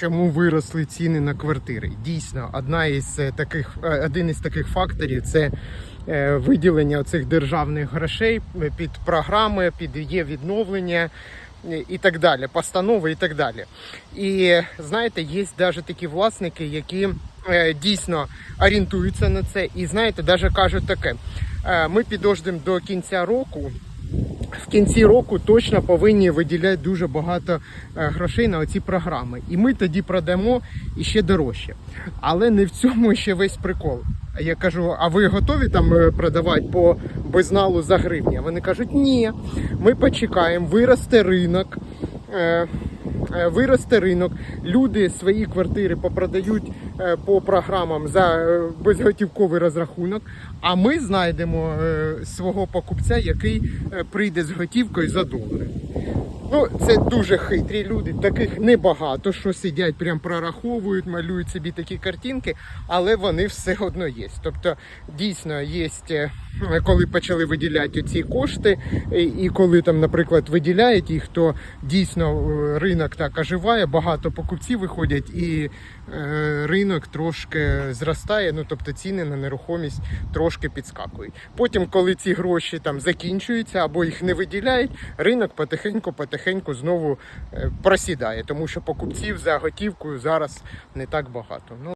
чому виросли ціни на квартири. Дійсно, одна із е, таких, е, один із таких факторів це е, виділення цих державних грошей під програми, під є відновлення. І так далі, постанови і так далі. І знаєте, є навіть такі власники, які е, дійсно орієнтуються на це, і знаєте, навіть кажуть таке: е, ми підождемо до кінця року, в кінці року точно повинні виділяти дуже багато е, грошей на оці програми. І ми тоді продамо іще дорожче. Але не в цьому ще весь прикол. Я кажу, а ви готові там е, продавати по безналу за гривні? Вони кажуть, ні, ми почекаємо, виросте ринок. Е, Виросте ринок, люди свої квартири попродають е, по програмам за е, безготівковий розрахунок. А ми знайдемо свого покупця, який прийде з готівкою за долари. Ну, це дуже хитрі люди, таких небагато, що сидять, прям прораховують, малюють собі такі картинки, але вони все одно є. Тобто, дійсно, є, коли почали виділяти ці кошти, і- коли там, наприклад, виділяють їх, то дійсно е, ринок так оживає, багато покупців виходять, і е, ринок трошки зростає. Ну тобто ціни на нерухомість трошки підскакують. Потім, коли ці гроші там закінчуються або їх не виділяють, ринок потихеньку, потихеньку знову е, просідає, тому що покупців за готівкою зараз не так багато. Ну